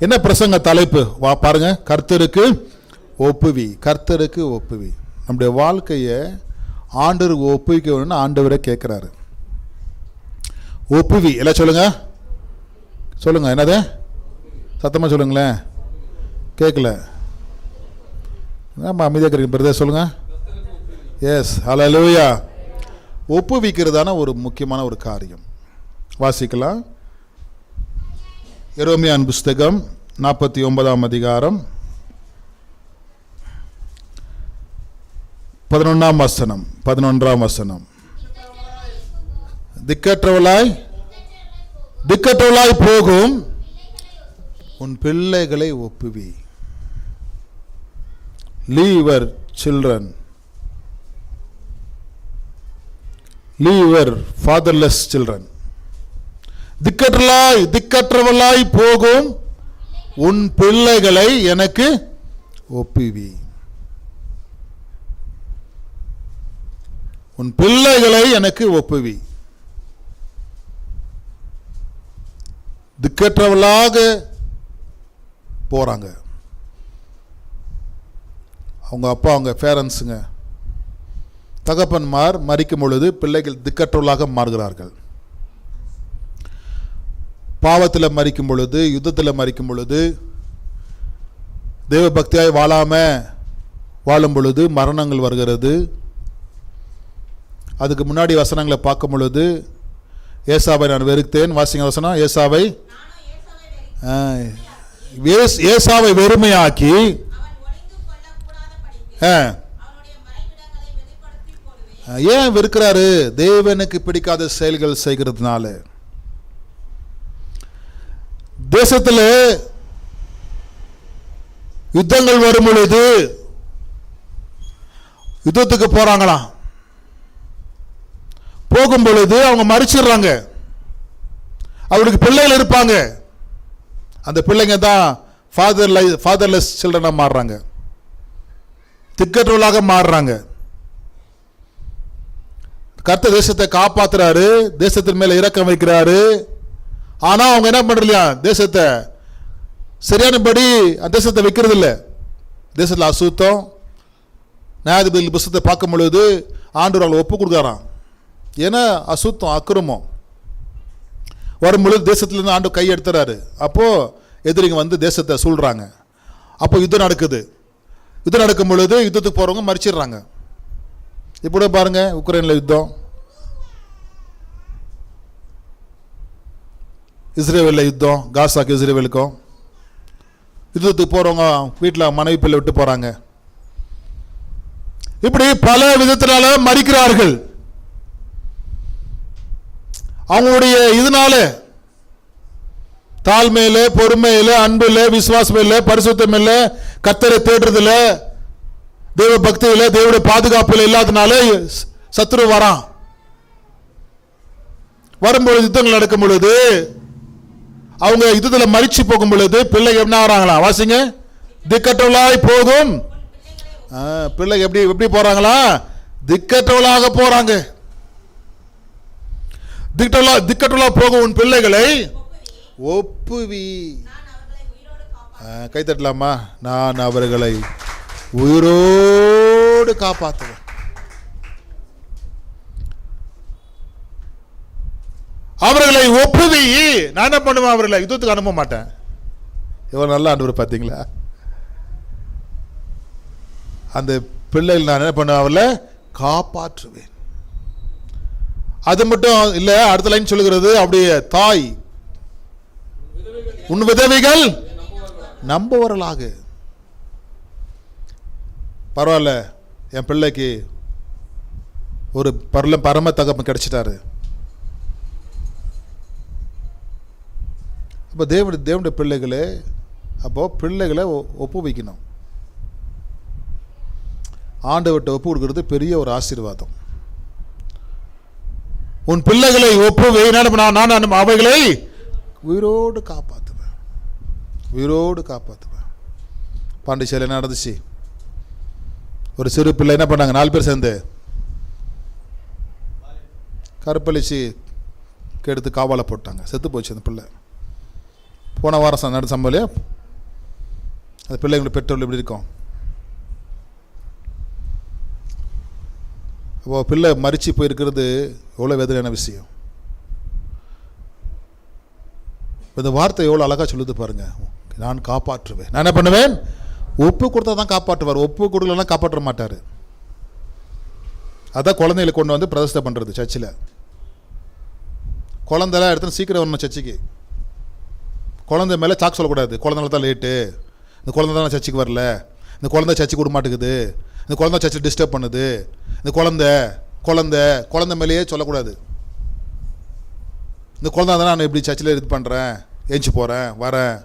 என்ன பிரசங்க தலைப்பு? வா பாருங்க. கர்த்தருக்கு ஒப்புவி. கர்த்தருக்கு ஒப்புவி. நம்முடைய வாழ்க்கையை ஆண்டவருக்கு ஒப்புவிக்க வேணும்னு ஆண்டவரை கேட்குறாரு. ஒப்புவி. எல்லாம் சொல்லுங்க. சொல்லுங்க. என்னது? சத்தமாக சொல்லுங்களேன். கேட்கல. ஆமாம் அமைதியாக கிடைக்கும் பிரதர். சொல்லுங்க. எஸ் லூயா ஒப்புவிக்கிறதான ஒரு முக்கியமான ஒரு காரியம். வாசிக்கலாம். எரோமியான் புஸ்தகம் நாற்பத்தி ஒன்பதாம் அதிகாரம் பதினொன்றாம் வசனம் பதினொன்றாம் வசனம். திக்கற்றவளாய் திக்கற்றவளாய் போகும் உன் பிள்ளைகளை ஒப்புவி. Leave your children leave your fatherless children திக்கற்றலாய் திக்கற்றவளாய் போகும் உன் பிள்ளைகளை எனக்கு ஒப்புவி. உன் பிள்ளைகளை எனக்கு ஒப்புவி. திக்கற்றவளாக போறாங்க. அவங்க அப்பா அவங்க பேரண்ட்ஸுங்க தகப்பன்மார் மறிக்கும் பொழுது பிள்ளைகள் திக்கற்றவளாக மாறுகிறார்கள். பாவத்தில் மறிக்கும் பொழுது யுத்தத்தில் மறிக்கும் பொழுது தெய்வ பக்தியாய் வாழாமல் வாழும் பொழுது மரணங்கள் வருகிறது. அதுக்கு முன்னாடி வசனங்களை பார்க்கும் பொழுது ஏசாவை நான் வெறுத்தேன். வாசிங்க வசனம். ஏசாவை ஆ, ஏஸ்- ஏசாவை வெறுமையாக்கி ஆ, ஏன் வெறுக்கிறாரு? தேவனுக்கு பிடிக்காத செயல்கள் செய்கிறதுனால. தேசத்தில் யுத்தங்கள் வரும் பொழுது யுத்தத்துக்கு போகிறாங்களாம் போகும் பொழுது அவங்க மறிச்சிடுறாங்க. அவருக்கு பிள்ளைகள் இருப்பாங்க. அந்த பிள்ளைங்க தான் ஃபாதர் ஃபாதர்லெஸ் சில்ட்ரனாக மாறுறாங்க. திக்கற்றவர்களாக மாறுறாங்க. கர்த்த தேசத்தை காப்பாற்றுறாரு தேசத்தின் மேலே இறக்கம் வைக்கிறாரு. ஆனால் அவங்க என்ன பண்ணுறலையா தேசத்தை சரியானபடி அந்த தேசத்தை வைக்கிறது இல்லை தேசத்தில் அசுத்தம் நியாயாதிபதி புஸ்தத்தை பார்க்கும் பொழுது ஆண்டு அவங்களை ஒப்பு கொடுக்குறான் ஏன்னா அசுத்தம் அக்கிரமம். வரும்பொழுது தேசத்துலேருந்து ஆண்டு கை எடுத்துறாரு. அப்போது எதிரிங்க வந்து தேசத்தை சூழ்கிறாங்க அப்போ யுத்தம் நடக்குது. யுத்தம் நடக்கும் பொழுது யுத்தத்துக்கு போகிறவங்க மறிச்சிடுறாங்க. இப்போ கூட உக்ரைனில் யுத்தம். இஸ்ரேவேலில் யுத்தம் காசாக்கு இஸ்ரேவேலுக்கும். யுத்தத்துக்கு போறவங்க வீட்டில் மனைவி பிள்ளை விட்டு போறாங்க. இப்படி பல விதத்தினால மறிக்கிறார்கள். அவங்களுடைய இதனால தாழ்மையில பொறுமையில அன்புல விசுவாசம் இல்லை பரிசுத்தம் இல்லை கத்தரை தேடுறதுல தெய்வ பக்தியில தேவனுடைய பாதுகாப்புல இல்லாதனால சத்ரு வரான். வரும்பொழுது யுத்தங்கள் நடக்கும் பொழுது அவங்க யுத்தத்தில் மறிச்சு போகும் பொழுது பிள்ளைங்க என்ன ஆகிறாங்களா? வாசிங்க. திக்கற்றவளாய் போதும். பிள்ளைங்க எப்படி எப்படி போறாங்களா? திக்கற்றவளாக போறாங்க. திக்கற்றவளா திக்கற்றவளா போகும் உன் பிள்ளைகளை ஒப்புவி. கைத்தட்டலாமா கை தட்டலாமா? நான் அவர்களை உயிரோடு காப்பாற்றுவேன். அவர்களை ஒப்புவி. நான் என்ன பண்ணுவேன் அவர்களை? யுத்தத்துக்கு அனுப்ப மாட்டேன். எவ்வளோ நல்ல ஆண்டவர் பார்த்தீங்களா? அந்த பிள்ளைகள் நான் என்ன பண்ணுவேன்? அவர்களை காப்பாற்றுவேன். அது மட்டும் இல்லை அடுத்த லைன் சொல்லுகிறது அப்படியே தாய் உன் விதவைகள் நம்புவர்களாக. பரவாயில்ல என் பிள்ளைக்கு ஒரு பரல பரம தகப்பன் கிடைச்சிட்டாரு. அப்போ தேவனுடைய தேவனுடைய பிள்ளைகளே அப்போ பிள்ளைகளை ஒப்பு வைக்கணும் ஆண்டவர்கிட்ட ஒப்பு கொடுக்கறது பெரிய ஒரு ஆசீர்வாதம். உன் பிள்ளைகளை ஒப்பு நான் நான் அவைகளை உயிரோடு காப்பாற்றுவேன் உயிரோடு காப்பாற்றுவேன் பாண்டிச்சேரியில் நடந்துச்சு? ஒரு சிறு பிள்ளை என்ன பண்ணாங்க? நாலு பேர் சேர்ந்து கருப்பளிச்சு கெடுத்து காவால போட்டாங்க. செத்து போச்சு அந்த பிள்ளை. போன வாரம் நடந்த சம்பவம் இல்லையா? அது பிள்ளைங்களோட பெற்றோர்கள் எப்படி இருக்கும்? அப்போ பிள்ளை மறிச்சு போயிருக்கிறது எவ்வளோ வேதனையான விஷயம். இந்த வார்த்தை எவ்வளோ அழகாக சொல்லுது பாருங்க. நான் காப்பாற்றுவேன். நான் என்ன பண்ணுவேன்? ஒப்பு கொடுத்தா தான் காப்பாற்றுவார். ஒப்பு கொடுக்கலன்னா காப்பாற்ற மாட்டார். அதான் குழந்தைகளை கொண்டு வந்து பிரதிஷ்டை பண்ணுறது சர்ச்சில். குழந்தைலாம் எடுத்து சீக்கிரம் வரணும் சர்ச்சுக்கு. குழந்தை மேலே சாக்கு சொல்லக்கூடாது. குழந்தைல தான் லேட்டு இந்த குழந்தை தான் சர்ச்சுக்கு வரல. இந்த குழந்தை சர்ச்சுக்கு விட மாட்டேங்குது. இந்த குழந்தை சர்ச்சில் டிஸ்டர்ப் பண்ணுது. இந்த குழந்தை குழந்தை குழந்தை மேலேயே சொல்லக்கூடாது. இந்த குழந்தை தான் நான் இப்படி சர்ச்சில் இது பண்ணுறேன் ஏஞ்சி போகிறேன் வரேன்.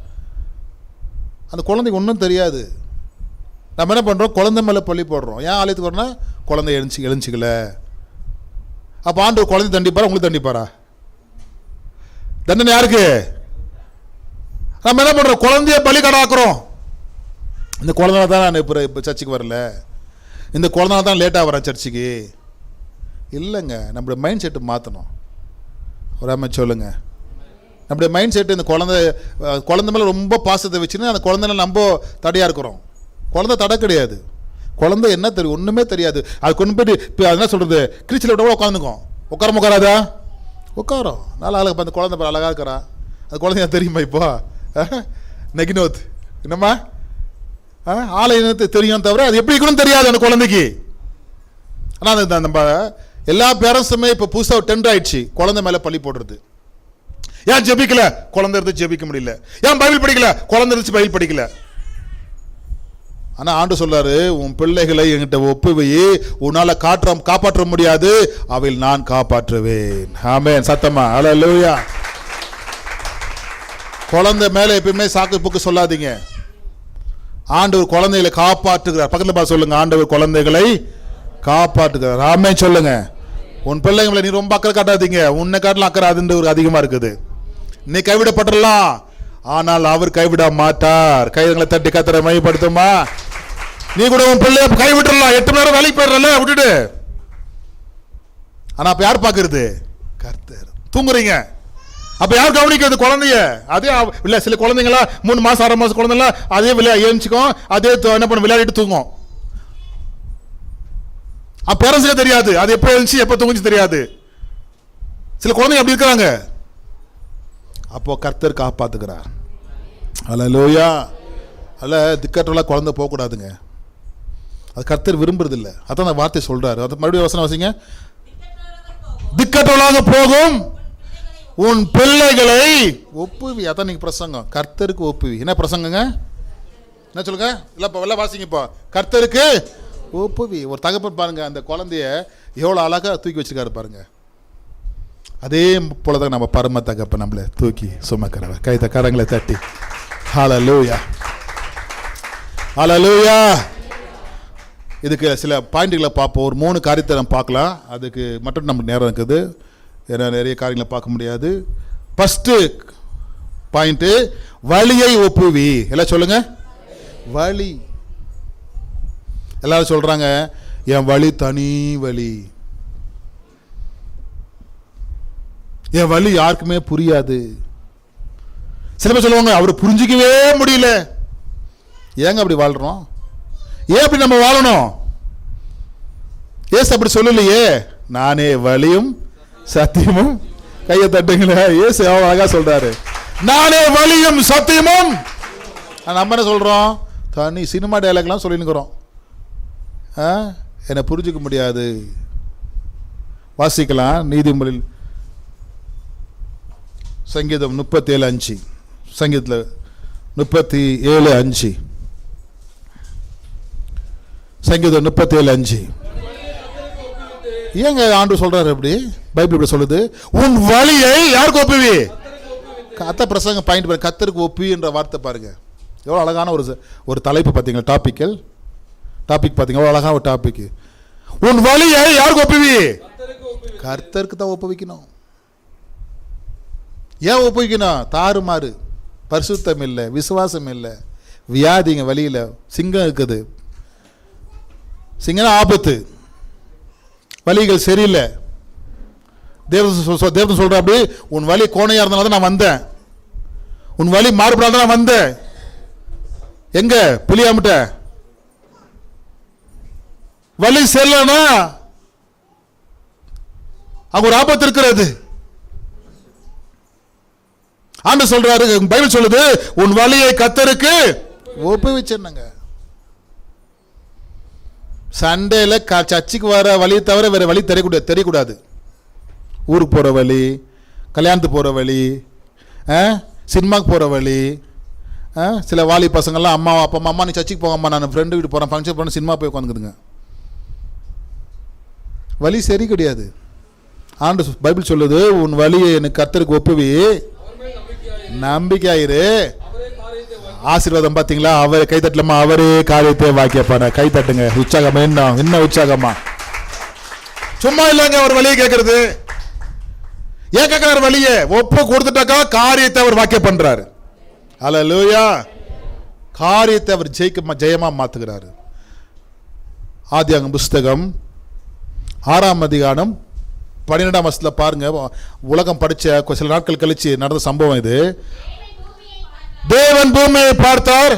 அந்த குழந்தைக்கு ஒன்றும் தெரியாது. நம்ம என்ன பண்ணுறோம் குழந்தை மேலே பள்ளி போடுறோம். ஏன் ஆலயத்துக்கு வரோன்னா குழந்தை எழுச்சி எழுச்சிக்கல அப்போ ஆண்டு குழந்தை தண்டிப்பாரா? உங்களுக்கு தண்டிப்பாரா? தண்டனை யாருக்கு? நம்ம என்ன பண்ணுறோம் குழந்தைய பலி கடாக்குறோம். இந்த குழந்தை தான் நான் இப்போ இப்போ சர்ச்சுக்கு வரல. இந்த குழந்தை தான் லேட்டாக வரேன் சர்ச்சுக்கு இல்லைங்க நம்மளுடைய மைண்ட் செட்டு மாற்றணும் ஒரு அமைச்சு சொல்லுங்க. நம்முடைய மைண்ட் செட்டு இந்த குழந்தை குழந்த குழந்தை மேலே ரொம்ப பாசத்தை வச்சுன்னு அந்த குழந்தைல நம்ம தடையாக இருக்கிறோம். குழந்தை தடை கிடையாது. குழந்தை என்ன தெரியும் ஒன்றுமே தெரியாது. அது கொண்டு போயிட்டு இப்போ என்ன சொல்கிறது கிரிச்சில் விட உட்காந்துக்கும் உட்கார உட்காராதா உட்காரோம். நல்லா அழகா அந்த குழந்தை அழகாக அழகா இருக்கிறா. அந்த குழந்தைங்க தெரியுமா இப்போ? நெகினோத். என்னம்மா? ஆ, ஆளை தெரியும் தவிர அது எப்படி கூட தெரியாது அந்த குழந்தைக்கு. ஆனால் அது நம்ம எல்லா பேரண்ட்ஸுமே இப்போ புதுசாக டென்ட் ஆயிடுச்சு. குழந்தை மேலே பள்ளி போடுறது. ஏன் ஜெபிக்கல? குழந்தை இருந்து ஜெபிக்க முடியல. ஏன் பைபிள் படிக்கல? குழந்தை இருந்துச்சு பைபிள் படிக்கல. ஆனால் ஆண்டு சொல்றாரு உன் பிள்ளைகளை என்கிட்ட ஒப்புவை. உன்னால் காற்ற காப்பாற்ற முடியாது. அவையில் நான் காப்பாற்றுவேன். ஆமென். சத்தமா. அல்லேலூயா குழந்தை மேலே எப்பயுமே சாக்கு புக்கு சொல்லாதீங்க. ஆண்டவர் குழந்தைகளை காப்பாற்றுகிறார். பக்கத்தில் பார்த்து சொல்லுங்க ஆண்டவர் குழந்தைகளை காப்பாற்றுகிறார். ராமே சொல்லுங்க. உன் பிள்ளைங்களை நீ ரொம்ப அக்கறை காட்டாதீங்க. உன்னை காட்டலாம் அக்கறை அதுன்ற அதிகமாக இருக்குது. நீ கைவிடப்பட்டுடலாம். ஆனால் அவர் கைவிட மாட்டார். கைதங்களை தட்டி கத்தரை மையப்படுத்துமா நீ கூட உன் பிள்ளைய கைவிட்டுறலாம் எட்டு மணி நேரம் வேலைக்கு போயிடுறல விட்டுட்டு. ஆனா அப்ப யார் பாக்குறது கர்த்தர். தூங்குறீங்க. அப்ப யார் கவனிக்கிறது குழந்தைய? அதே இல்லை இல்ல சில குழந்தைங்களா மூணு மாசம் ஆறு மாசம் குழந்தைங்களா அதே விளையா ஏஞ்சிக்கும் அதே என்ன பண்ண விளையாடிட்டு தூங்கும். அப்ப பேரண்ட்ஸுக்கு தெரியாது. அது எப்போ எழுந்துச்சு எப்போ தூங்குச்சு தெரியாது. சில குழந்தைங்க அப்படி இருக்கிறாங்க. அப்போ கர்த்தர் காப்பாத்துக்கிறார் அல்ல லோயா அல்ல திக்கற்றலாம் குழந்தை போகக்கூடாதுங்க. அது கர்த்தர் விரும்புறது இல்லை அதான் அந்த வார்த்தை சொல்றாரு. அது மறுபடியும் வசனம் வசிங்க. திக்கற்றலாக போகும். உன் பிள்ளைகளை ஒப்புவி. அதான் நீங்கள் பிரசங்கம். கர்த்தருக்கு ஒப்புவி. என்ன பிரசங்கங்க? என்ன சொல்லுங்க? இல்லைப்பா இப்போ வெள்ள கர்த்தருக்கு ஒப்புவி. ஒரு தகப்பன் பாருங்க அந்த குழந்தைய எவ்வளோ அழகாக தூக்கி வச்சிருக்காரு பாருங்க. அதே போல தான் நம்ம பரம தகப்ப நம்மளை தூக்கி சுமக்கிறவர் கைத்த கரங்களை தட்டி. ஹலலூயா ஹலலூயா இதுக்கு சில பாயிண்ட்டுகளை பார்ப்போம். ஒரு மூணு காரியத்தை நம்ம பார்க்கலாம். அதுக்கு மட்டும் நமக்கு நேரம் இருக்குது. ஏன்னா நிறைய காரியங்களை பார்க்க முடியாது. ஃபஸ்ட்டு பாயிண்ட்டு வழியை ஒப்புவி. எல்லாம் சொல்லுங்க. வழி. எல்லாரும் சொல்கிறாங்க என் வழி தனி வழி. என் வழி யாருக்குமே புரியாது. சில பேர் சொல்லுவாங்க அவர் புரிஞ்சிக்கவே முடியல. ஏங்க அப்படி வாழ்கிறோம் ஏன் அப்படி நம்ம வாழணும்? ஏசு அப்படி சொல்லலையே. நானே வழியும் சத்தியமும் கையை தட்டுங்களே. ஏசு எவ்வளவு அழகா சொல்றாரு. நானே வழியும் சத்தியமும். நம்ம என்ன சொல்கிறோம் தனி சினிமா டைலாக்லாம் சொல்லினுக்கிறோம் ஆ? என்னை புரிஞ்சுக்க முடியாது. வாசிக்கலாம். நீதிமொழியில் சங்கீதம் முப்பத்தி ஏழு அஞ்சு. சங்கீதத்தில் முப்பத்தி ஏழு அஞ்சு. சங்கீதம் முப்பத்தி ஏழு அஞ்சு. ஏங்க ஆண்டு சொல்றாரு அப்படி? பைபிள் இப்படி சொல்லுது உன் வழியை யாருக்கு ஒப்புவி? கத்த பிரசங்க பாயிண்ட் பாருங்க கத்தருக்கு ஒப்பி என்ற வார்த்தை பாருங்க. எவ்வளோ அழகான ஒரு ஒரு தலைப்பு பார்த்தீங்களா டாப்பிக்கல் டாபிக் பார்த்தீங்க எவ்வளோ அழகான ஒரு டாபிக் உன் வழியை யாருக்கு ஒப்புவி? கர்த்தருக்கு தான் ஒப்புவிக்கணும். ஏன் ஒப்புவிக்கணும்? தாறுமாறு பரிசுத்தம் இல்லை விசுவாசம் இல்லை. வியாதிங்க வழியில் சிங்கம் இருக்குது. சிங்கம் ஆபத்து. வழிகள் சரியில்லை. தேவதூதன் சொல் அப்படி உன் வழி கோணையாக இருந்தால் தான் நான் வந்தேன். உன் வழி மாறுபடாத நான் வந்தேன். எங்க? புளியாமட்ட வழி செல்லனா அங்க ஒரு ஆபத்து இருக்கிறது. ஆண்டு சொல்றாரு பைபிள் சொல்லுது உன் வழியை கத்தருக்கு ஒப்புவிச்சிருந்தங்க சண்டேல க- சர்ச்சுக்கு வர வழியை தவிர வேறு வழி தெரியக்கூடாது தெரியக்கூடாது. ஊருக்கு போகிற வழி கல்யாணத்துக்கு போகிற வழி ஆ, போகிற வழி ஆ, சில வாலி பசங்கள்லாம் அம்மா அப்பா அம்மா அம்மா நீ சர்ச்சுக்கு போங்கம்மா நான் ஃப்ரெண்டு வீட்டு போகிறேன் ஃபங்க்ஷன் போகிறேன் சினிமா போய் உட்காந்துக்குதுங்க. வழி சரி கிடையாது. ஆண்டு பைபிள் சொல்லுது உன் வழியை எனக்கு கத்தருக்கு ஒப்புவி. நம்பிக்கையாயிரு. ஆசீர்வாதம் பார்த்தீங்களா? அவரே கைத்தட்டலமா அவரே காரியத்தை வாக்கியப்பான கை தட்டுங்க. உற்சாகமா என்ன இன்னும் உற்சாகமா? சும்மா இல்லைங்க அவர் வழியை கேட்கறது ஏன் கேட்கிறார் வழியை? ஒப்பு கொடுத்துட்டாக்கா காரியத்தை அவர் வாக்கிய பண்றாரு. லூயா காரியத்தை அவர் ஜெயிக்க ஜெயமா மாத்துகிறாரு. ஆதியாங்க புஸ்தகம் ஆறாம் அதிகாரம் பன்னிரெண்டாம் வருஷத்தில் பாருங்க. உலகம் படித்த சில நாட்கள் கழிச்சு நடந்த சம்பவம் இது. தேவன் பூமியை பார்த்தார்.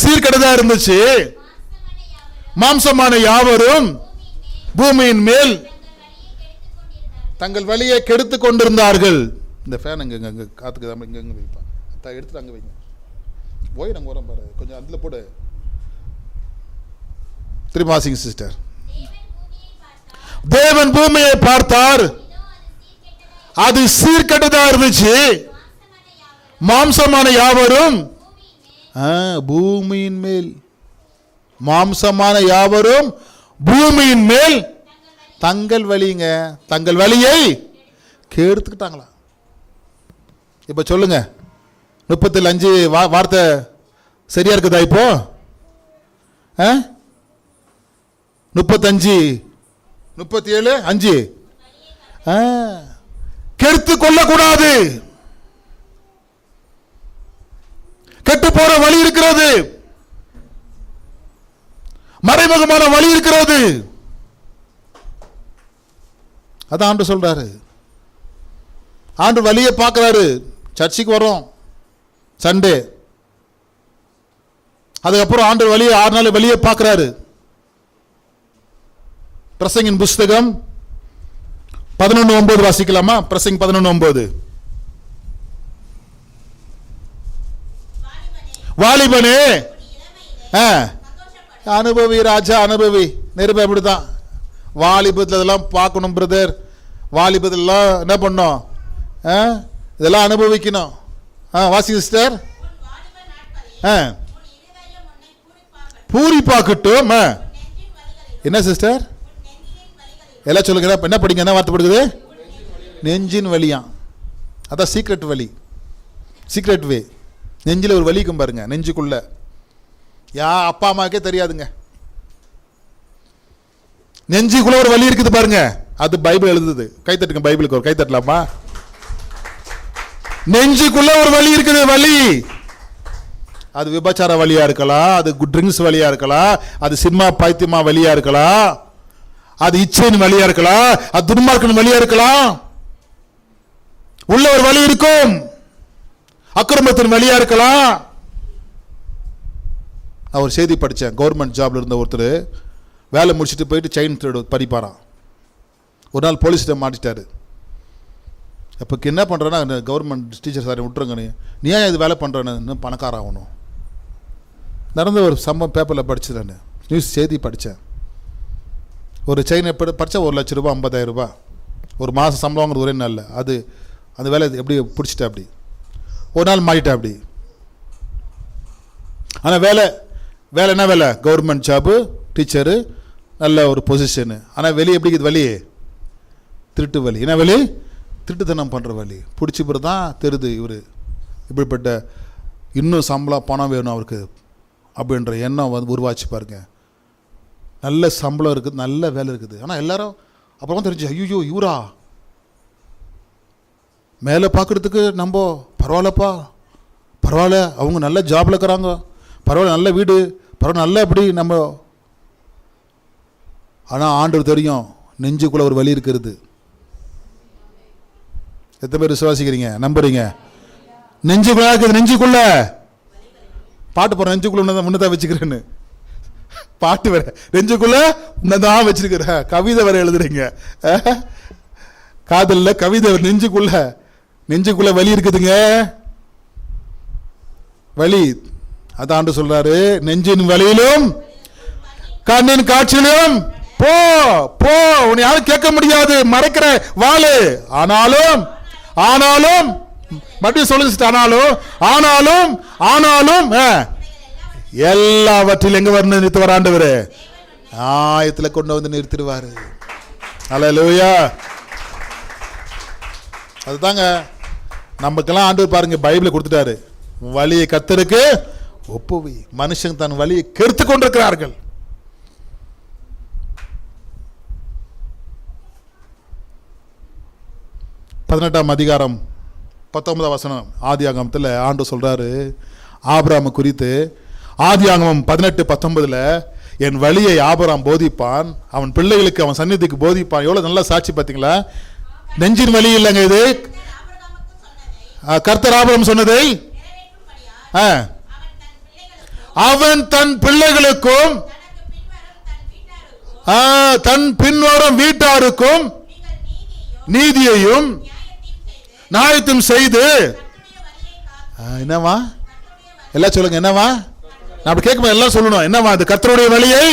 சீர்கெடுதா இருந்துச்சு. மாம்சமான யாவரும் பூமியின் மேல் தங்கள் வழியை கெடுத்து கொண்டிருந்தார்கள். இந்த ஃபேன் அங்கே இங்க, இங்க காத்துக்கு தான் இங்கே இங்க வைப்பான் எடுத்துட்டு அங்கே வைங்க. போய் நாங்கள் வரோம் பாரு. கொஞ்சம் அதில் போடு. திரும்ப சிஸ்டர் தேவன் பூமியை பார்த்தார். அது சீர்கெட்டதா இருந்துச்சு. மாம்சமான யாவரும் ஆ, பூமியின் மேல். மாம்சமான யாவரும் பூமியின் மேல். தங்கள் வழிங்க தங்கள் வழியை கெடுத்துக்கிட்டாங்களா? இப்போ சொல்லுங்க. முப்பத்தில் அஞ்சு வா வார்த்தை சரியா இருக்குதா இப்போ? ஆ? முப்பத்தஞ்சு. முப்பத்தி ஏழு அஞ்சு. ஆ. கெடுத்து கொள்ளக்கூடாது. கெட்டு போற வழி இருக்கிறது. மறைமுகமான வழி இருக்கிறது. அதான் ஆண்டு சொல்றாரு. ஆண்டு வழியை பார்க்குறாரு. சர்ச்சுக்கு வரோம் சண்டே அதுக்கப்புறம் ஆண்டு வழியை ஆறு நாள் வெளியே பார்க்குறாரு. பிரசங்கின் புஸ்தகம். பதினொன்று ஒன்பது வாசிக்கலாமா? பிரசங் பதினொன்று ஒன்பது. வாலிபனே. ஆ. அனுபவி ராஜா அனுபவி. நிருபம் அப்படிதான் வாலிபத்தில் இதெல்லாம் பார்க்கணும் பிரதர் வாலிபத்திலலாம் என்ன பண்ணோம்? ஆ? இதெல்லாம் அனுபவிக்கணும். ஆ வாசி சிஸ்டர் ஆ. பூரி பார்க்கட்டும் பூரிப்பாக்கட்டும் என்ன சிஸ்டர் எல்லாம் சொல்லுங்க என்ன படிங்க என்ன வார்த்தை படுக்குது நெஞ்சின் வலியாம் அதான் சீக்ரெட் வலி சீக்ரெட் வே நெஞ்சில் ஒரு வலிக்கும் பாருங்க நெஞ்சுக்குள்ள. யா அப்பா அம்மாக்கே தெரியாதுங்க. நெஞ்சுக்குள்ள ஒரு வலி இருக்குது பாருங்க. அது பைபிள் எழுதுது. கைத்தட்டுங்க பைபிளுக்கு ஒரு கை தட்டலாமா? நெஞ்சுக்குள்ள ஒரு வலி இருக்குது வலி. அது விபச்சார வழியா இருக்கலாம் அது ட்ரிங்க்ஸ் வழியா இருக்கலாம் அது சினிமா பைத்தியமா வழியா இருக்கலாம் அது இச்சையின் வழியா இருக்கலாம் அது துன்மார்க்கின் வழியா இருக்கலாம் உள்ள ஒரு வழி இருக்கும். அக்கிரமத்தின் வழியா இருக்கலாம். நான் ஒரு செய்தி படித்தேன் கவர்மெண்ட் ஜாப்ல இருந்த ஒருத்தர் வேலை முடிச்சுட்டு போயிட்டு செயின் த்ரெட் படிப்பாராம். ஒரு நாள் போலீஸ்கிட்ட மாட்டிட்டாரு. அப்போ என்ன பண்ணுறேன்னா கவர்மெண்ட் டீச்சர் சார் விட்டுருங்க நீ நீ ஏன் இது வேலை பண்ணுறேன்னு இன்னும் பணக்கார ஆகணும் நடந்த ஒரு சம்பவம் பேப்பரில் படிச்சேன் நான். நியூஸ் செய்தி படித்தேன் ஒரு செயின் எப்படி படித்தா ஒரு லட்ச ரூபா ஐம்பதாயிரம் ரூபா ஒரு மாதம் சம்பளங்கிறது ஒரே நாளில். அது அந்த வேலை எப்படி பிடிச்சிட்டா அப்படி? ஒரு நாள் மாறிட்டேன் அப்படி. ஆனால் வேலை வேலை என்ன வேலை? கவர்மெண்ட் ஜாபு டீச்சரு நல்ல ஒரு பொசிஷனு ஆனால் வெளியே எப்படி இருக்குது வழி திருட்டு வழி என்ன வழி திருட்டுத்தனம் பண்ணுற வழி பிடிச்சி பிறகு தான் தெரியுது இவர். இப்படிப்பட்ட இன்னும் சம்பளம் பணம் வேணும் அவருக்கு அப்படின்ற எண்ணம் வந்து உருவாச்சு பாருங்க. நல்ல சம்பளம் இருக்குது நல்ல வேலை இருக்குது. ஆனால் எல்லாரும் அப்புறமா தெரிஞ்சு ஐயோ இவரா? மேலே பார்க்குறதுக்கு நம்ம பரவாயில்லப்பா. பரவாயில்ல அவங்க நல்ல ஜாப்ல இருக்கிறாங்க. பரவாயில்ல நல்ல வீடு. பரவாயில்ல நல்ல எப்படி நம்ம ஆனால் ஆண்டு தெரியும் நெஞ்சுக்குள்ள ஒரு வழி இருக்கிறது. எத்தனை பேர் விசுவாசிக்கிறீங்க? நம்புறீங்க. நெஞ்சுக்குள்ள இருக்குது நெஞ்சுக்குள்ள. பாட்டு போற நெஞ்சுக்குள்ள உன்னதான் முன்னதான் வச்சுக்கிறேன்னு. பாட்டு வேற. நெஞ்சுக்குள்ள தான் வச்சிருக்கிற. கவிதை வேற எழுதுறீங்க. காதலில் காதல்ல கவிதை நெஞ்சுக்குள்ள. நெஞ்சுக்குள்ள வலி இருக்குதுங்க. வலி. அதாண்டு சொல்றாரு நெஞ்சின் வலியிலும் கண்ணின் காட்சியிலும் போ போ. உன்னை யாரும் கேட்க முடியாது மறைக்கிற வாழு ஆனாலும் ஆனாலும் மறுபடியும் சொல்லு ஆனாலும் ஆனாலும் ஆனாலும் ஆ, எல்லாவற்றிலும் எங்க வந்து நிறுத்துவார் ஆண்டவர். ஆயத்துல கொண்டு வந்து நிறுத்திடுவாரு. லோயா அதுதாங்க. நமக்கெல்லாம் ஆண்டு பாருங்க பைபிளை கொடுத்துட்டாரு. வழியை கத்தருக்கு ஒப்புவி. மனுஷன் தன் வழியை கெடுத்து கொண்டிருக்கிறார்கள். பதினெட்டாம் அதிகாரம் பத்தொன்பதாம் வசனம் ஆதி ஆகமத்தில் ஆண்டு சொல்றாரு ஆபராம குறித்து ஆதி ஆகமம் பதினெட்டு பத்தொன்பதுல என் வழியை ஆபராம் போதிப்பான் அவன் பிள்ளைகளுக்கு அவன் சந்நிதிக்கு போதிப்பான். எவ்வளவு நல்ல சாட்சி பார்த்தீங்களா நெஞ்சின் வழி இல்லைங்க இது. கர்த்தர் ஆபரம் சொன்னதை ஆ, அவன் தன் பிள்ளைகளுக்கும் தன் பிள்ளைகளுக்கும் பின்வரும் வீட்டாருக்கும் நீதியையும் நாயத்தும் செய்து என்னவா எல்லாம் சொல்லுங்க என்னவா நான் அப்படி கேட்கும்போது எல்லாம் சொல்லணும். என்னவா அது கர்த்தருடைய வழியை?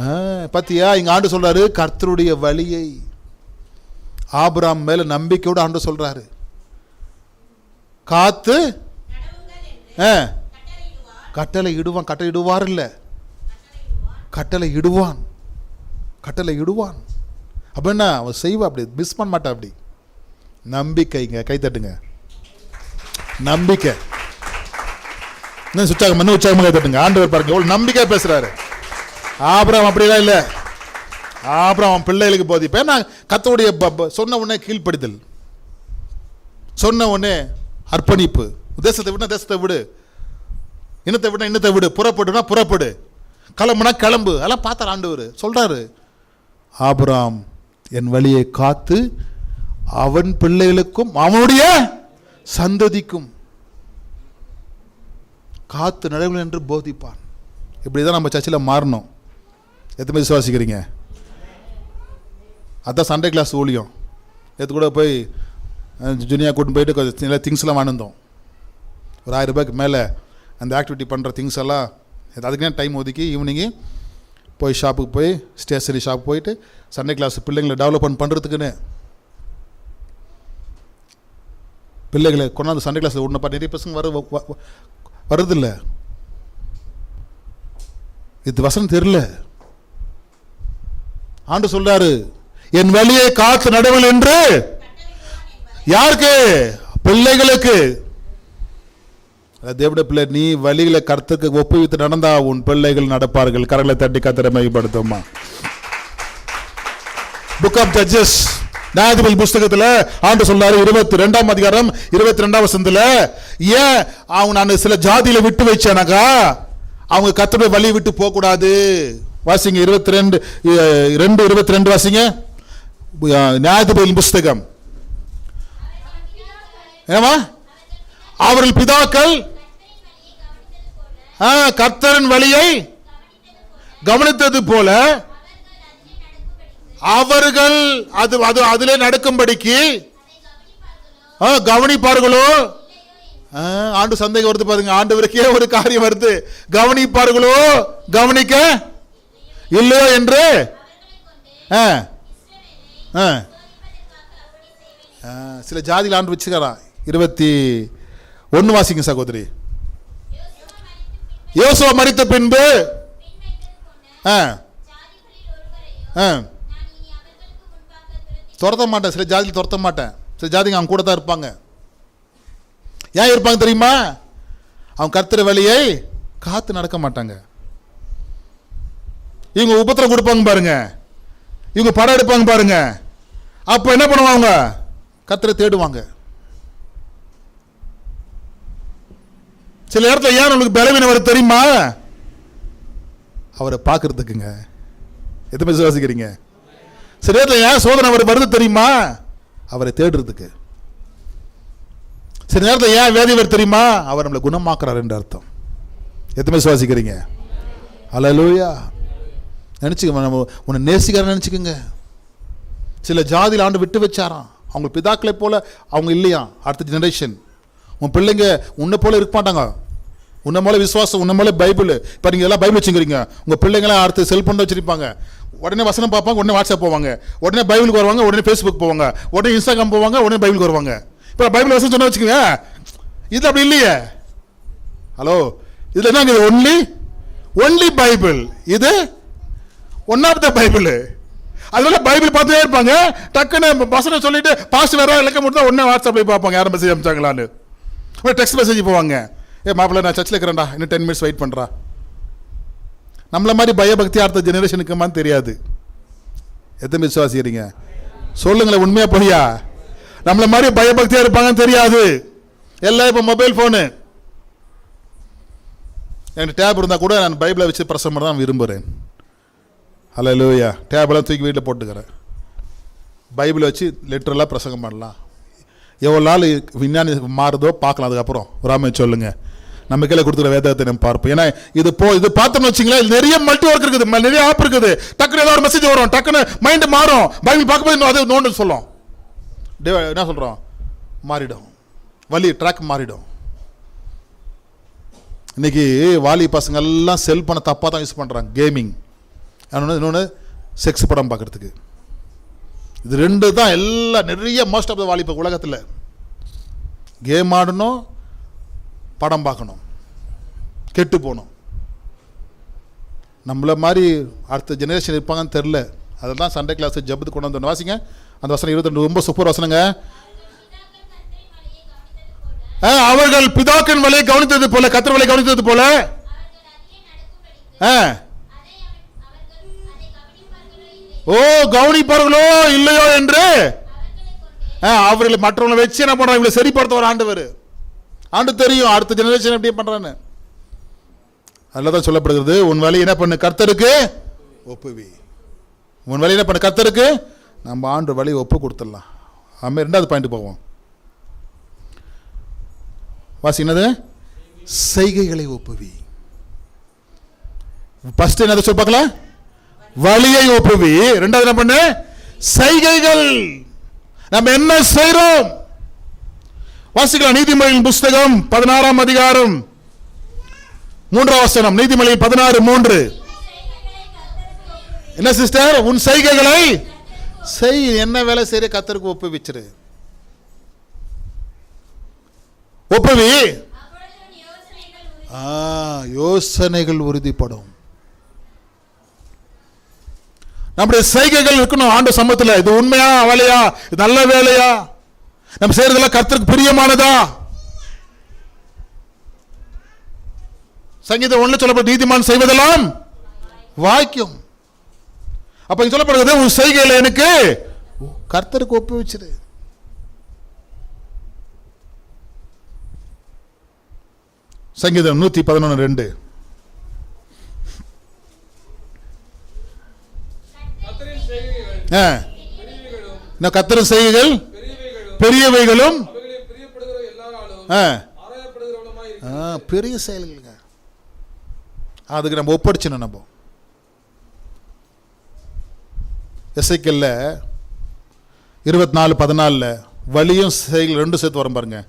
ஆ, இங்க ஆண்டு சொல்றாரு கர்த்தருடைய வழியை. ஆபிராம் மேல நம்பிக்கையோட ஆண்டு சொல்றாரு. காத்து? கட்டளை இடுவான். கட்டளை இடுவார் இல்ல? கட்டளை இடுவான். கட்டளை இடுவான். அப்ப என்ன? அவன் செய்வா அப்படி. மிஸ் பண்ண மாட்டா அப்படி. நம்பிக்கைங்க. கை தட்டுங்க. நம்பிக்கை. இன்னும் உற்சாகம் உற்சாகமாக கை தட்டுங்க? ஆண்டவர் பாருங்க எவ்வளவு நம்பிக்கை பேசுறாரு. ஆபிரகாம் அப்படிலாம் இல்ல. ஆபிரகாம் அவன் பிள்ளைகளுக்கு போதிப்பேன். நான் கத்தோடைய சொன்ன உடனே கீழ்ப்படுதல் சொன்ன உடனே அர்ப்பணிப்பு. தேசத்தை விட தேசத்தை விடு. இனத்தை விட இனத்தை விடு. புறப்படுனா புறப்படு. கிளம்புனா கிளம்பு. அதெல்லாம் பார்த்தார் ஆண்டவர். சொல்றாரு. ஆபராம் என் வழியை காத்து அவன் பிள்ளைகளுக்கும் அவனுடைய சந்ததிக்கும் காத்து நடைமுறை என்று போதிப்பான். இப்படி தான் நம்ம சர்ச்சில் மாறணும். எத்தனை பேர் விசுவாசிக்கிறீங்க? அதான் சண்டே கிளாஸ் ஊழியம். நேற்று கூட போய் ஜுனியா கூட்டின்னு போயிட்டு கொஞ்சம் திங்ஸ்லாம் வாங்கிருந்தோம் ஒரு ஆயிரம் ரூபாய்க்கு மேலே அந்த ஆக்டிவிட்டி பண்ணுற திங்ஸ் எல்லாம் அதுக்குன்னே அதுக்குனே டைம் ஒதுக்கி ஈவினிங்கு போய் ஷாப்புக்கு போய் ஸ்டேஷனரி ஷாப் போயிட்டு சண்டே கிளாஸ் பிள்ளைங்களை டெவலப்மெண்ட் பண்ணுறதுக்குன்னு பிள்ளைகளை கொண்டாந்து சண்டே கிளாஸில் ஒன்று நிறைய பசங்க வர வருதில்ல. இது வசனம் தெரியல. ஆண்டு சொல்றாரு என் வழியை காத்து நடவல் என்று யாருக்கு? பிள்ளைகளுக்கு. தேவட பிள்ளை நீ வழிகளை கர்த்தருக்கு ஒப்புவித்து நடந்தா உன் பிள்ளைகள் நடப்பார்கள். கரங்களை தட்டி கத்திர மைப்படுத்துமா புக் ஆஃப் ஜட்ஜஸ் நியாயாதிபதி புஸ்தகத்தில் ஆண்டு சொல்றாரு இருபத்தி ரெண்டாம் அதிகாரம் இருபத்தி ரெண்டாம் வசந்தில் ஏன் அவங்க நான் சில ஜாதியில விட்டு வச்சேனாக்கா? அவங்க கத்தோட வழி விட்டு போகக்கூடாது. வாசிங்க இருபத்தி ரெண்டு ரெண்டு இருபத்தி ரெண்டு வாசிங்க. அஹ், நியாயாதிபதி புஸ்தகம். ஏமா அவர்கள் பிதாக்கள் ஆ, கர்த்தரின் வழியை கவனித்தது போல அவர்கள் அது அது அதிலே நடக்கும்படிக்கு ஆ, கவனிப்பார்களோ? ஆ, ஆண்டு சந்தேகம் வருது பாருங்க. ஆண்டவருக்கே ஒரு காரியம் வருது. கவனிப்பார்களோ? கவனிக்க இல்லையோ என்று? ஆ, ஆ. ஆ, சில ஜாதியில் ஆண்டு வச்சுக்கிறான் இருபத்தி ஒன்று வாசிங்க சகோதரி. யோசுவா மறித்த பின்பு ஆ ஆ. துரத்த மாட்டேன் சில ஜாதியில் துரத்த மாட்டேன். சில ஜாதிங்க அவங்க கூட தான் இருப்பாங்க. ஏன் இருப்பாங்க தெரியுமா? அவங்க கர்த்தர் வழியை காத்து நடக்க மாட்டாங்க. இவங்க உபத்திரம் கொடுப்பாங்க பாருங்க. இவங்க படம் எடுப்பாங்க பாருங்க. அப்போ என்ன பண்ணுவாங்க கத்திர தேடுவாங்க. சில நேரத்தில் ஏன் உங்களுக்கு பலவீனம் வர தெரியுமா? அவரை பார்க்கறதுக்குங்க. எத்தனை விசுவாசிக்கிறீங்க சில நேரத்தில் ஏன் சோதனை அவர் வருது தெரியுமா? அவரை தேடுறதுக்கு. சில நேரத்தில் ஏன் வியாதி வருது தெரியுமா? அவர் நம்மளை குணமாக்குறாரு என்று அர்த்தம். எத்தனை சுவாசிக்கிறீங்க அலலூயா நினச்சிக்க நம்ம உன்னை நேசிக்கிற நினச்சிக்கோங்க. சில ஜாதியில் ஆண்டு விட்டு வச்சாராம். அவங்க பிதாக்களை போல அவங்க இல்லையா அடுத்த ஜெனரேஷன் உன் பிள்ளைங்க உன்னை போல இருக்க மாட்டாங்க. உன்னை மேலே விசுவாசம் உன்ன மேலே பைபிள். இப்போ நீங்கள் எல்லாம் பைபிள் வச்சுக்கிறீங்க உங்கள் பிள்ளைங்களாம் அடுத்து செல்ஃபோன் வச்சிருப்பாங்க. உடனே வசனம் பார்ப்பாங்க உடனே வாட்ஸ்அப் போவாங்க. உடனே பைபிளுக்கு வருவாங்க உடனே ஃபேஸ்புக் போவாங்க. உடனே இன்ஸ்டாகிராம் போவாங்க உடனே பைபிளுக்கு வருவாங்க. இப்போ பைபிள் வசனம் சொன்ன வச்சுக்கோங்க. இது அப்படி இல்லையே. ஹலோ இதில் என்னங்க ஒன்லி ஒன்லி பைபிள் இது ஒன் ஆஃப் த பைபிள் அதனால பைபிள் பார்த்துட்டே இருப்பாங்க. டக்குன்னு வசனம் சொல்லிட்டு பாஸ்ட் வேற இலக்க மட்டும் உடனே வாட்ஸ்அப்ல பார்ப்பாங்க. யாரும் மெசேஜ் அனுப்பிச்சாங்களான்னு. ஒரு டெக்ஸ்ட் மெசேஜ் போவாங்க. ஏ மாப்பிள்ள நான் சர்ச்சில் இருக்கிறேன்டா. இன்னும் டென் மினிட்ஸ் வெயிட் பண்ணுறா நம்மளை மாதிரி பயபக்தி அடுத்த ஜெனரேஷனுக்குமான்னு தெரியாது. எத்தனை விசுவாசிக்கிறீங்க? சொல்லுங்களேன் உண்மையாக பொய்யா? நம்மளை மாதிரி பயபக்தியாக இருப்பாங்கன்னு தெரியாது. எல்லாம் இப்போ மொபைல் ஃபோனு எனக்கு டேப் இருந்தால் கூட நான் பைபிளை வச்சு பிரசம் பண்ண தான் விரும்புகிறேன் ஹலோ லூயா டேபெல்லாம் தூக்கி வீட்டில் போட்டுக்கிறேன். பைபிளை வச்சு லிட்டரலாக பிரசங்கம் பண்ணலாம். எவ்வளோ நாள் விஞ்ஞானி மாறுதோ பார்க்கலாம். அதுக்கப்புறம். ராமே சொல்லுங்கள் நம்ம கீழே கொடுத்துருக்க வேதத்தை நம்ம பார்ப்போம். ஏன்னா இது போ இது பார்த்தோம்னு வச்சிங்களேன் நிறைய மல்டி ஒர்க் இருக்குது. ம- நிறைய ஆப் இருக்குது. டக்குனு ஏதாவது ஒரு மெசேஜ் வரும். டக்குன்னு மைண்டு மாறும். பைபிள் பார்க்கும்போது இன்னும் அது நோண்டு சொல்லும். டே என்ன சொல்கிறோம் மாறிடும். வழி ட்ராக் மாறிடும். இன்னைக்கு வாலி பசங்க எல்லாம் செல் பண்ண தப்பாக தான் யூஸ் பண்ணுறாங்க கேமிங் இன்னொன்று இன்னொன்று செக்ஸ் படம் பார்க்குறதுக்கு. இது ரெண்டு தான் எல்லாம் நிறைய மோஸ்ட் ஆஃப் த வாலிப உலகத்தில். கேம் ஆடணும் படம் பார்க்கணும். கெட்டு போகணும். நம்மள மாதிரி அடுத்த ஜெனரேஷன் இருப்பாங்கன்னு தெரில அதில் தான் சண்டே கிளாஸ் ஜபத்துக்கு கொண்டு வந்து வாசிங்க. அந்த வசனம் இருபத்தி ரொம்ப சூப்பர் வசனங்க. ஆ, அவர்கள் பிதாக்கன் வலையை கவனித்தது போல கத்திர வலையை கவனித்தது போல. ஆ. ஓ கவனிப்பார்களோ இல்லையோ என்று? ஆ, அவர்களை மற்றவங்களை வச்சு என்ன பண்றாங்க? இவங்களை சரிப்படுத்த ஒரு ஆண்டவர். ஆண்டு தெரியும் அடுத்த ஜெனரேஷன் எப்படி பண்ணுறான்னு அதில் தான் சொல்லப்படுகிறது உன் வேலையை என்ன பண்ணு கர்த்தருக்கு ஒப்புவி. உன் வேலையை என்ன பண்ணு கர்த்தருக்கு? நம்ம ஆண்டு வழி ஒப்பு கொடுத்துடலாம். ஆமாம் ரெண்டாவது பாயிண்ட் போவோம். வாசினது செய்கைகளை ஒப்புவி. ஃபர்ஸ்ட் என்னதை சொல்லி பார்க்கலாம் வழியை ஒப்புவி. ரெண்டாவது என்ன பண்ணு? செய்கைகள். நம்ம என்ன செய்கிறோம் வாசிக்கலாம். நீதிமொழியின் புஸ்தகம் பதினாறாம் அதிகாரம். மூன்றாம் வசனம். நீதிமொழி பதினாறு மூன்று. என்ன சிஸ்டர் உன் செய்கைகளை செய். என்ன வேலை செய்ய கத்தருக்கு ஒப்புவிச்சிரு. ஒப்புவி. யோசனைகள் உறுதிப்படும். நம்முடைய செய்கைகள் இருக்கணும். ஆண்டு சமூகத்தில். இது உண்மையா வேலையா இது நல்ல வேலையா? நம்ம செய்யறதெல்லாம் கர்த்தருக்கு பிரியமானதா? சங்கீதம் ஒண்ணு சொல்லப்பட்ட நீதிமான் செய்வதெல்லாம் வாய்க்கும். அப்ப இங்க சொல்லப்படுகிறது உன் செய்கையில எனக்கு கர்த்தருக்கு ஒப்பு வச்சிரு சங்கீதம் நூத்தி பதினொன்று ரெண்டு. கர்த்தரின் செய்கைகள்? பெரியவைகளும் பெரிய செயல்களுங்க. அதுக்கு நம்ம ஒப்படைச்சணும் நம்ம. எஸ்ஐக்கல்ல இருபத்தி நாலு பதினாலில் வலியும் செயல் ரெண்டும் சேர்த்து வரும் பாருங்க.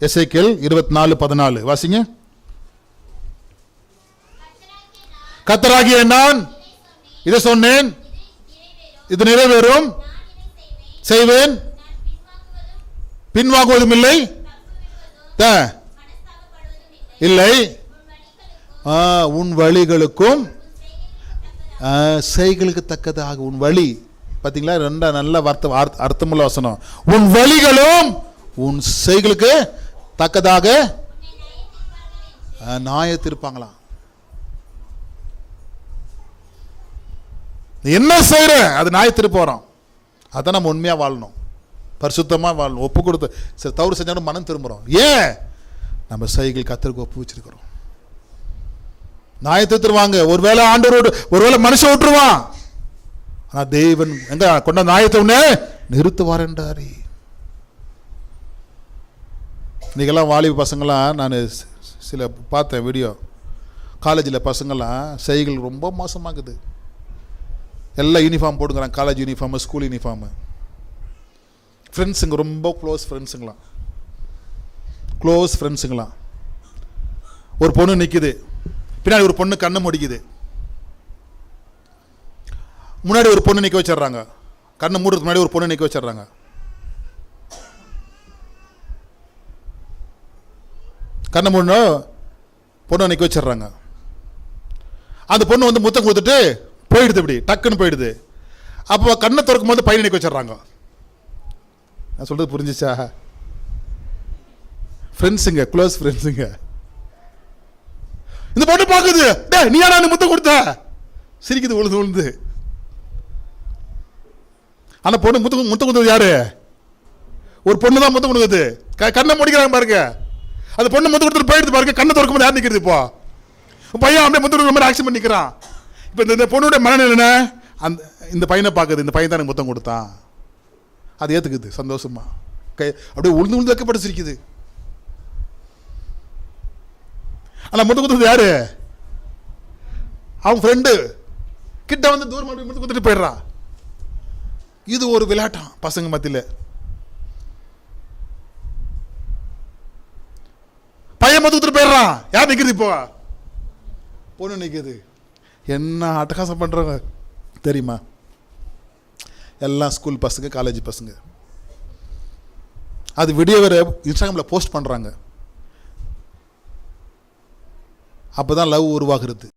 எஸ்ஐக்கல் இருபத்தி நாலு பதினாலு. வாசிங்க. கத்தராகிய நான் இதை சொன்னேன். இது நிறைவேறும். செய்வேன். பின்வாங்குவதும் இல்லை இல்லை. ஆ, உன் வழிகளுக்கும் செய்களுக்கு தக்கதாக உன் வழி. பார்த்தீங்களா ரெண்டா நல்ல வார்த்தை அர்த்தமுள்ள வசனம். உன் வழிகளும் உன் செய்களுக்கு தக்கதாக ஆ, நியாயத்திருப்பாங்களாம். என்ன செய்யற அது நியாயத்திரு போறோம். அதான் நம்ம உண்மையாக வாழணும். பரிசுத்தமாக வாழணும் ஒப்பு கொடுத்து சரி தவறு செஞ்சாலும் மனம் திரும்புறோம். ஏன்? நம்ம சைகள் கத்தருக்கு ஒப்பு வச்சிருக்கிறோம். நியாயத்தை வாங்க ஒருவேளை ஆண்டவரோடு ஒருவேளை மனுஷன் விட்டுருவான் ஆனால் தேவன் எங்க கொண்ட நாயத்தை உடனே நிறுத்துவார் என்றாரே. இன்றைக்கெல்லாம் வாலிப பசங்களாம் நான் சில பார்த்தேன் வீடியோ. காலேஜில் பசங்கள்லாம் செய்கள் ரொம்ப மோசமாகுது. எல்லாம் யூனிஃபார்ம் போட்டுக்கிறாங்க. காலேஜ் யூனிஃபார்மு ஸ்கூல் யூனிஃபார்மு ஃப்ரெண்ட்ஸுங்க ரொம்ப க்ளோஸ் ஃப்ரெண்ட்ஸுங்களாம் க்ளோஸ் ஃப்ரெண்ட்ஸுங்களாம் ஒரு பொண்ணு நிற்குது பின்னாடி ஒரு பொண்ணு கண்ணை முடிக்குது. முன்னாடி ஒரு பொண்ணு நிற்க வச்சிடுறாங்க. கண்ணை மூடுறதுக்கு முன்னாடி ஒரு பொண்ணு நிற்க வச்சிடுறாங்க. கண்ணை மூடணும் பொண்ணை நிற்க வச்சிடுறாங்க. அந்த பொண்ணு வந்து முத்தம் கொடுத்துட்டு போயிடுது இப்படி டக்குன்னு போயிடுது. அப்போ கண்ணை திறக்கும் போது பையனை நிற்க வச்சிடுறாங்க. நான் சொல்கிறது புரிஞ்சிச்சா? ஃப்ரெண்ட்ஸுங்க க்ளோஸ் ஃப்ரெண்ட்ஸுங்க இந்த பொண்ணு பார்க்குது. டே நீ நான் முத்தம் கொடுத்த? சிரிக்குது உழுது உழுது. அந்த பொண்ணு முத்தம் முத்தம் கொடுத்தது யாரு? ஒரு பொண்ணு தான் முத்தம் கொடுக்குது. க- கண்ணை முடிக்கிறாங்க பாருங்க. அந்த பொண்ணு முத்தம் கொடுத்துட்டு போயிடுது பாருங்க. கண்ணை திறக்கும் போது யார் நிற்கிறது இப்போ? பையன் அப்படியே முத்தம் கொடுக்குற மாதிரி ஆக்ஷன் பண்ணி நிற்கிறான் இப்போ இந்த இந்த பொண்ணுடைய மனநிலை அந்த இந்த பையனை பார்க்குது. இந்த பையன் தான் எனக்கு முத்தம் கொடுத்தான். அது ஏற்றுக்குது சந்தோஷமா. கை அப்படியே உளுந்து உளுந்து வைக்கப்பட்டு சிரிக்குது ஆனால் முத்து கொடுத்தது யாரு? அவன் ஃப்ரெண்டு கிட்ட வந்து தூரம் முத்து முத்தம் கொடுத்துட்டு போயிடுறான் இது ஒரு விளையாட்டம் பசங்க மத்தியில். பையன் முத்தம் கொடுத்துட்டு போயிடுறான் யார் நிற்கிறது இப்போ? பொண்ணு நிற்குது என்ன அட்டகாசம் பண்ணுறவங்க தெரியுமா? எல்லாம் ஸ்கூல் பசங்க காலேஜ் பசங்க அது வீடியோ வேறு இன்ஸ்டாகிராமில் போஸ்ட் பண்ணுறாங்க அப்போ தான் லவ் உருவாகிறது.